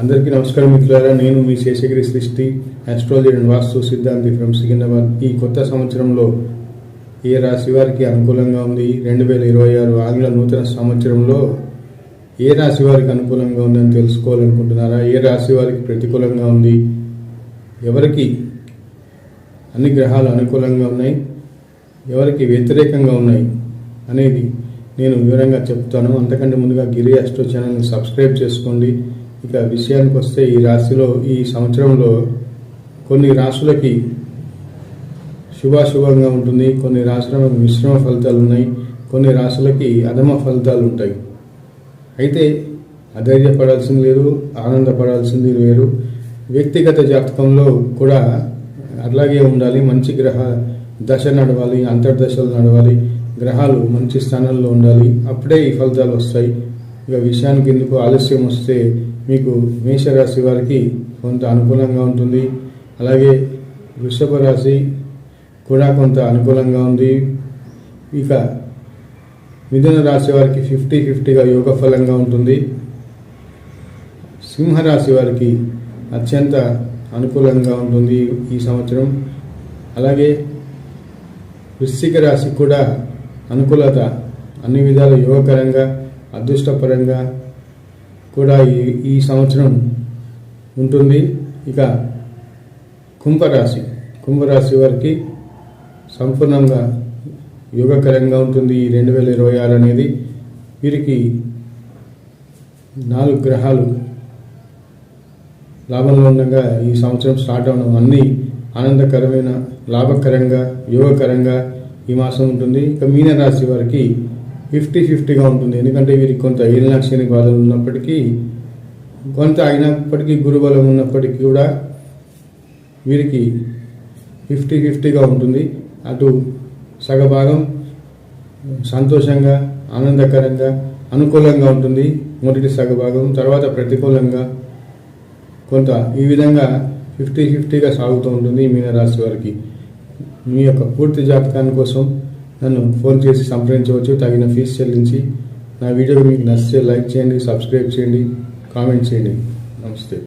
అందరికీ నమస్కారం మిత్రులారా నేను మీ శేషగిరి సృష్టి ఆస్ట్రాలజీ అండ్ వాస్తు సిద్ధాంతి ఫ్రమ్ సికింద్రాబాద్. ఈ కొత్త సంవత్సరంలో ఏ రాశి వారికి అనుకూలంగా ఉంది? రెండు వేల ఇరవై ఆరు ఆంగ్ల నూతన సంవత్సరంలో ఏ రాశి వారికి అనుకూలంగా ఉందని తెలుసుకోవాలనుకుంటున్నారా? ఏ రాశి వారికి ప్రతికూలంగా ఉంది? ఎవరికి అన్ని గ్రహాలు అనుకూలంగా ఉన్నాయి? ఎవరికి వ్యతిరేకంగా ఉన్నాయి? అనేది నేను వివరంగా చెప్తాను. అంతకంటే ముందుగా గిరి అస్ట్రో ఛానల్ని సబ్స్క్రైబ్ చేసుకోండి. ఇక విషయానికి వస్తే ఈ రాశిలో ఈ సంవత్సరంలో కొన్ని రాశులకి శుభాశుభంగా ఉంటుంది కొన్ని రాశులకు మిశ్రమ ఫలితాలు ఉన్నాయి కొన్ని రాశులకి అధమ ఫలితాలు ఉంటాయి. అయితే అధైర్యపడాల్సింది లేదు ఆనందపడాల్సింది వేరు. వ్యక్తిగత జాతకంలో కూడా అట్లాగే ఉండాలి మంచి గ్రహ దశ నడవాలి అంతర్దశలు నడవాలి గ్రహాలు మంచి స్థానంలో ఉండాలి అప్పుడే ఈ ఫలితాలు వస్తాయి. ఇక విషయానికి ఎందుకు ఆలస్యం వస్తే మీకు మేషరాశి వారికి కొంత అనుకూలంగా ఉంటుంది. అలాగే వృషభ రాశి కూడా కొంత అనుకూలంగా ఉంది. ఇక మిథున రాశి వారికి ఫిఫ్టీ ఫిఫ్టీగా యోగ ఫలంగా ఉంటుంది. సింహరాశి వారికి అత్యంత అనుకూలంగా ఉంటుంది ఈ సంవత్సరం. అలాగే వృశ్చిక రాశి కూడా అనుకూలత అన్ని విధాల యోగకరంగా అదృష్టపరంగా కూడా ఈ ఈ సంవత్సరం ఉంటుంది. ఇక కుంభరాశి. కుంభరాశి వారికి సంపూర్ణంగా యోగకరంగా ఉంటుంది ఈ రెండు వేల ఇరవై ఆరు అనేది. వీరికి నాలుగు గ్రహాలు లాభంలో ఉండగా ఈ సంవత్సరం స్టార్ట్ అవడం అన్నీ ఆనందకరమైన లాభకరంగా యోగకరంగా ఈ మాసం ఉంటుంది. ఇక మీనరాశి వారికి ఫిఫ్టీ ఫిఫ్టీగా ఉంటుంది. ఎందుకంటే వీరికి కొంత ఏలినాక్షని బాధలు ఉన్నప్పటికీ కొంత అయినప్పటికీ గురుబలం ఉన్నప్పటికీ కూడా వీరికి ఫిఫ్టీ ఫిఫ్టీగా ఉంటుంది. అటు సగభాగం సంతోషంగా ఆనందకరంగా అనుకూలంగా ఉంటుంది. మొదటి సగభాగం తర్వాత ప్రతికూలంగా కొంత ఈ విధంగా ఫిఫ్టీ ఫిఫ్టీగా సాగుతూ ఉంటుంది మీనరాశి వారికి. మీ యొక్క పూర్తి జాతకాన్ని కోసం నన్ను ఫోన్ చేసి సంప్రదించవచ్చు. తగిన ఫీజు చెల్లించి నా వీడియో మీకు నచ్చితే లైక్ చేయండి సబ్స్క్రైబ్ చేయండి కామెంట్ చేయండి. నమస్తే.